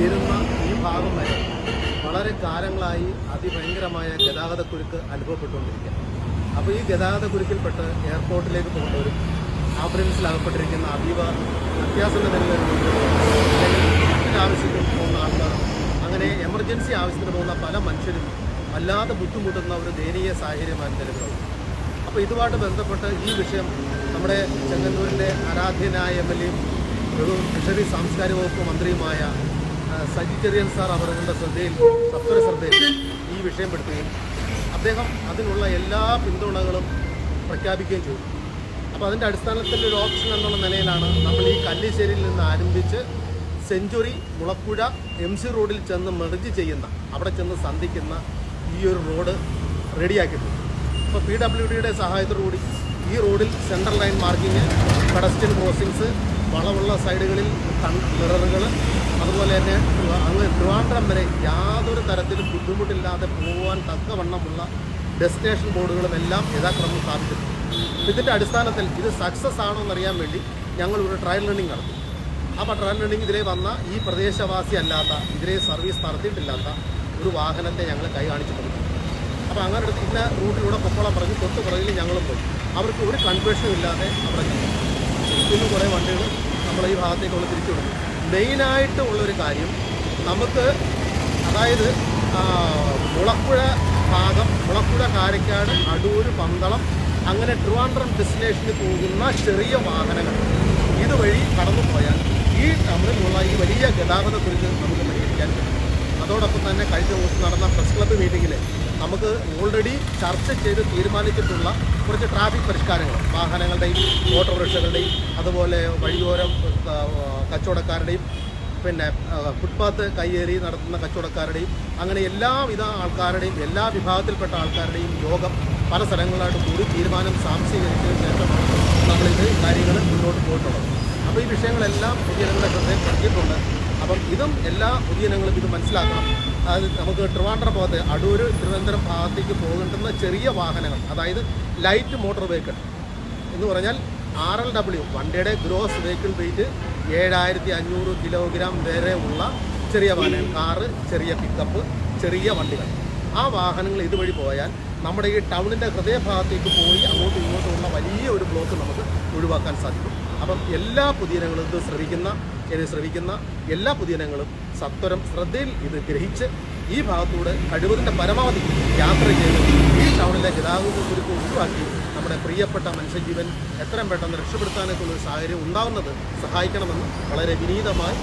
തീരുന്ന ഈ ഭാഗം വരെ വളരെ കാലങ്ങളായി അതിഭയങ്കരമായ ഗതാഗതക്കുരുക്ക് അനുഭവപ്പെട്ടുകൊണ്ടിരിക്കുക. അപ്പോൾ ഈ ഗതാഗതക്കുരുക്കിൽപ്പെട്ട് എയർപോർട്ടിലേക്ക് പോകുന്നവരും ആംബുലൻസിൽ അകപ്പെട്ടിരിക്കുന്ന അതീവ അത്യാസന്ന നിലയിലുള്ള ആവശ്യത്തിന് പോകുന്ന ആൾക്കാർ അങ്ങനെ എമർജൻസി ആവശ്യത്തിന് പോകുന്ന പല മനുഷ്യരും വല്ലാതെ ബുദ്ധിമുട്ടുന്ന ഒരു ദയനീയ സാഹചര്യമാണ് നിലവിലുള്ളത്. അപ്പോൾ ഇതുമായിട്ട് ബന്ധപ്പെട്ട് ഈ വിഷയം നമ്മുടെ ചെങ്ങന്നൂരിന്റെ ആരാധ്യനായ എം എൽ എയും ഒരു ഫിഷറി സാംസ്കാരിക വകുപ്പ് മന്ത്രിയുമായ സജി ചെറിയൻ സാർ അവരുടെ ശ്രദ്ധയിൽ സത്വര ശ്രദ്ധയിൽ ഈ വിഷയം പെടുത്തുകയും അദ്ദേഹം അതിനുള്ള എല്ലാ പിന്തുണകളും പ്രഖ്യാപിക്കുകയും ചെയ്തു. അപ്പോൾ അതിന്റെ അടിസ്ഥാനത്തിൽ ഒരു ഓപ്ഷൻ എന്നുള്ള നിലയിലാണ് നമ്മൾ ഈ കല്ലിശ്ശേരിയിൽ നിന്ന് ആരംഭിച്ച് സെഞ്ചുറി മുളപ്പുഴ എം സി റോഡിൽ ചെന്ന് മെർജ് ചെയ്യുന്ന അവിടെ ചെന്ന് സന്ധിക്കുന്ന ഈ ഒരു റോഡ് റെഡിയാക്കിയിട്ടുണ്ട്. അപ്പോൾ പി ഡബ്ല്യു ഡിയുടെ സഹായത്തോടുകൂടി ഈ റോഡിൽ central line marking pedestrian crossings വളവുള്ള സൈഡുകളിൽ മിററുകൾ അതുപോലെ തന്നെ അങ്ങ് ട്രിവാൻഡ്രം വരെ യാതൊരു തരത്തിലും ബുദ്ധിമുട്ടില്ലാതെ പോകുവാൻ തക്കവണ്ണമുള്ള ഡെസ്റ്റിനേഷൻ ബോർഡുകളും എല്ലാം യഥാക്രമം സ്ഥാപിച്ചിട്ടുണ്ട്. ഇതിന്റെ അടിസ്ഥാനത്തിൽ ഇത് സക്സസ് ആണോ എന്നറിയാൻ വേണ്ടി ഞങ്ങൾ ഒരു ട്രയൽ റണ്ണിങ് നടത്തി. അപ്പോൾ ട്രയൽ റണ്ണിങ് ഇതിലെ വന്ന ഈ പ്രദേശവാസി അല്ലാത്ത ഇതിലെ സർവീസ് നടത്തിയിട്ടില്ലാത്ത ഒരു വാഹനത്തെ ഞങ്ങൾ കൈ കാണിച്ചു കൊടുത്തു. അപ്പോൾ അങ്ങനെ എടുത്ത് ഇന്ന റൂട്ടിലൂടെ പൊക്കോളം പറഞ്ഞ് തൊട്ട് പുറകിൽ ഞങ്ങളും പോയി. അവർക്ക് ഒരു കൺഫ്യൂഷനും ഇല്ലാതെ അവിടെ ചെന്നു കുറേ വണ്ടികൾ നമ്മൾ ഈ ഭാഗത്തേക്കുള്ള തിരിച്ചു വിടുന്നു. മെയിനായിട്ട് ഉള്ളൊരു കാര്യം നമുക്ക് അതായത് മുളപ്പുഴ ഭാഗം മുളപ്പുഴ കാരക്കാട് അടൂര് പന്തളം അങ്ങനെ ട്രിവാൻഡ്രം ഡെസ്റ്റിനേഷനിൽ പോകുന്ന ചെറിയ വാഹനങ്ങൾ. ഇതുവഴി കടന്നു പോയാൽ ഈ ടൗണിലുള്ള ഈ വലിയ ഗതാഗതക്കുറിച്ച് നമുക്ക് പരിഹരിക്കാൻ പറ്റും. അതോടൊപ്പം തന്നെ കഴിഞ്ഞ ദിവസം നടന്ന പ്രസ് ക്ലബ്ബ് മീറ്റിങ്ങിൽ നമുക്ക് ഓൾറെഡി ചർച്ച ചെയ്ത് തീരുമാനിച്ചിട്ടുള്ള കുറച്ച് ട്രാഫിക് പരിഷ്കാരങ്ങൾ. വാഹനങ്ങളുടെയും ഓട്ടോറിക്ഷകളുടെയും അതുപോലെ വഴിയോര കച്ചവടക്കാരുടെയും പിന്നെ ഫുട്പാത്ത് കയ്യേറി നടത്തുന്ന കച്ചവടക്കാരുടെയും അങ്ങനെ എല്ലാവിധ ആൾക്കാരുടെയും എല്ലാ വിഭാഗത്തിൽപ്പെട്ട ആൾക്കാരുടെയും യോഗം പല സ്ഥലങ്ങളിലായിട്ട് കൂടി തീരുമാനം സാംശീകരിച്ചതിന് ശേഷമാണ് നമ്മളിത് കാര്യങ്ങൾ മുന്നോട്ട് പോയിട്ടുള്ളത്. അപ്പോൾ ഈ വിഷയങ്ങളെല്ലാം പൊതുജനങ്ങളുടെ ശ്രദ്ധയിൽപ്പെടുത്തിയിട്ടുണ്ട് അപ്പം ഇതും എല്ലാ പൊതുജനങ്ങളും ഇത് മനസ്സിലാക്കണം. അതായത് നമുക്ക് ട്രിവാൻഡ്രം ഭാഗത്ത് അടൂർ തിരുവനന്തപുരം ഭാഗത്തേക്ക് പോകേണ്ടുന്ന ചെറിയ വാഹനങ്ങൾ അതായത് ലൈറ്റ് മോട്ടോർ വെഹിക്കിൾ എന്ന് പറഞ്ഞാൽ ആർ എൽ ഡബ്ല്യു വണ്ടിയുടെ ഗ്രോസ് വെഹിക്കിൾ വെയിറ്റ് ഏഴായിരത്തി അഞ്ഞൂറ് കിലോഗ്രാം വരെ ഉള്ള ചെറിയ വാഹനങ്ങൾ കാറ് ചെറിയ പിക്കപ്പ് ചെറിയ വണ്ടികൾ. ആ വാഹനങ്ങൾ ഇതുവഴി പോയാൽ നമ്മുടെ ഈ ടൗണിന്റെ ഹൃദയഭാഗത്തേക്ക് പോയി അങ്ങോട്ടും ഇങ്ങോട്ടും ഉള്ള വലിയ ഒരു ബ്ലോക്ക് നമുക്ക് ഒഴിവാക്കാൻ സാധിക്കും. അപ്പം എല്ലാ പൊതുജനങ്ങളും ഇത് ശ്രമിക്കുന്ന ഇത് ശ്രമിക്കുന്ന എല്ലാ പുതിയനങ്ങളും സത്വരം ശ്രദ്ധയിൽ ഇത് ഗ്രഹിച്ച് ഈ ഭാഗത്തൂടെ കഴിവതിന്റെ പരമാവധി യാത്ര ചെയ്ത് ഈ ടൗണിലെ ഗതാഗത കുരുക്ക് ഒഴിവാക്കി നമ്മുടെ പ്രിയപ്പെട്ട മനുഷ്യജീവൻ എത്രയും പെട്ടെന്ന് രക്ഷപ്പെടുത്താനൊക്കെ ഒരു സാഹചര്യം ഉണ്ടാകുന്നത് സഹായിക്കണമെന്ന് വളരെ വിനീതമായി